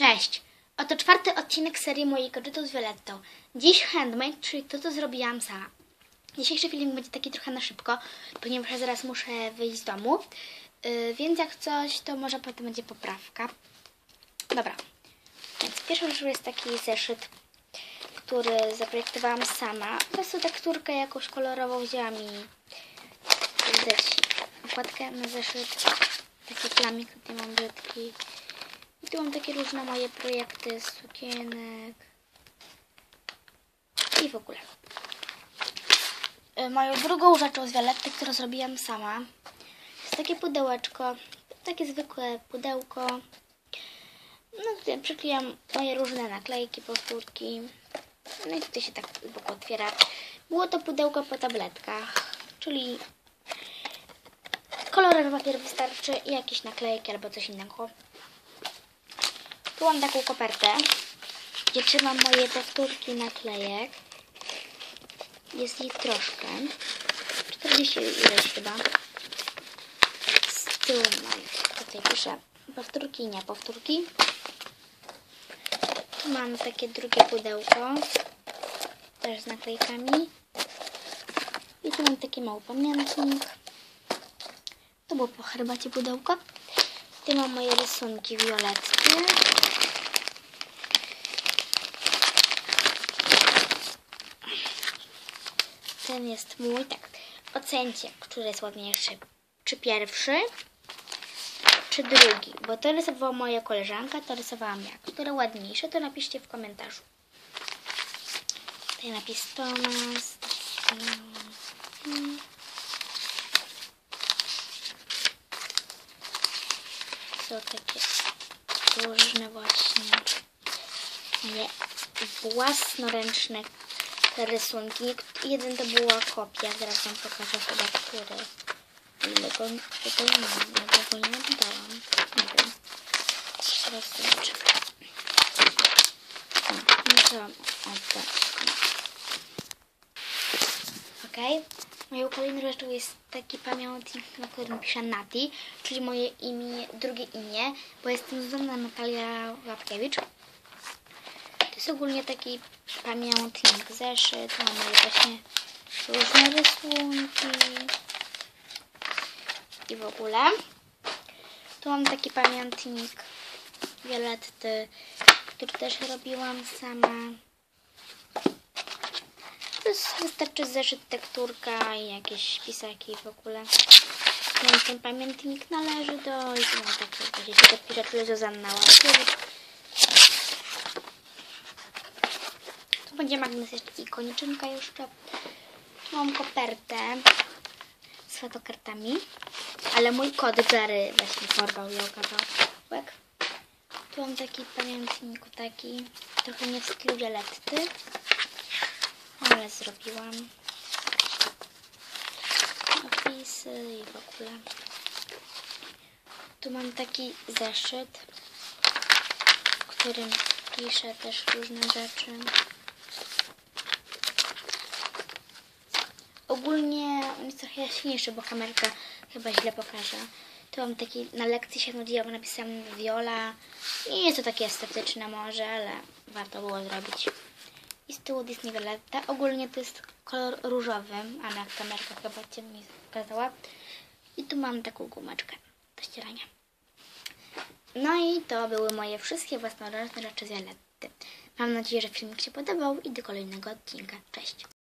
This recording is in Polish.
Cześć! Oto czwarty odcinek serii mojej gadżetów z Violettą. Dziś handmade, czyli to, co zrobiłam sama. Dzisiejszy film będzie taki trochę na szybko, ponieważ zaraz muszę wyjść z domu. Yy, więc jak coś, to może potem będzie poprawka. Dobra. Więc pierwszą rzeczą jest taki zeszyt, który zaprojektowałam sama. Po prostu tekturkę jakąś kolorową wzięłam i widać okładkę na zeszyt. Taki flamik tutaj mam brzydki. Tu mam takie różne moje projekty z sukienek. I w ogóle. Y, Moją drugą rzeczą z Violetty, którą zrobiłam sama, jest takie pudełeczko. Takie zwykłe pudełko. No tutaj przyklejam moje różne naklejki, powtórki. No i tutaj się tak z boku otwiera. Było to pudełko po tabletkach, czyli kolorowy papier wystarczy i jakieś naklejki albo coś innego. Tu mam taką kopertę, gdzie trzymam moje powtórki naklejek. Jest ich troszkę. 40 ileś chyba. Z tyłu mam, tutaj piszę powtórki, nie powtórki. Tu mam takie drugie pudełko, też z naklejkami. I tu mam taki mały pamiętnik. To było po herbacie pudełko. Tu mam moje rysunki violetkie. Ten jest mój, tak. Ocencie, który jest ładniejszy. Czy pierwszy, czy drugi? Bo to rysowała moja koleżanka, to rysowałam ja. Które ładniejsze, to napiszcie w komentarzu. Tutaj napis Tomas. Mm. Są takie różne właśnie moje własnoręczne rysunki. Jeden to była kopia, zaraz wam pokażę chyba który. Ile go tutaj mam, ja go nie oddałam. Nie wiem. Teraz zobaczę. O, musiałam oddać. Okej. Moją kolejną rzeczą jest taki pamiętnik, na którym piszę Nati, czyli moje imię, drugie imię, bo jestem Zuzanna Natalia Łapkiewicz. To jest ogólnie taki pamiętnik, zeszyt, mam moje właśnie różne rysunki i w ogóle. Tu mam taki pamiętnik Violetty, który też robiłam sama. Wystarczy zeszyt, tekturka i jakieś pisaki w ogóle. No i ten pamiętnik należy do... I takie, takie się pisze, czyli Zuzanna Łapkiewicz. Tu będzie magnes jeszcze i koniczynka jeszcze. Tu mam kopertę z fotokartami. Ale mój kod Jerry właśnie porwał ją kawałek. Tu mam taki pamiętnik, taki trochę nie w stylu Violetty. Zrobiłam. Opisy i w ogóle. Tu mam taki zeszyt, w którym piszę też różne rzeczy. Ogólnie on jest trochę jaśniejszy, bo kamerka chyba źle pokaże. Tu mam taki, na lekcji się nudziłam, napisałam Viola. I jest to takie estetyczne może, ale warto było zrobić. I z tyłu Disney. Ogólnie to jest kolor różowy, a na kamerkę chyba cię mi pokazała. I tu mam taką gumeczkę do ścierania. No i to były moje wszystkie własnoręczne rzeczy z Violetty. Mam nadzieję, że filmik się podobał i do kolejnego odcinka. Cześć!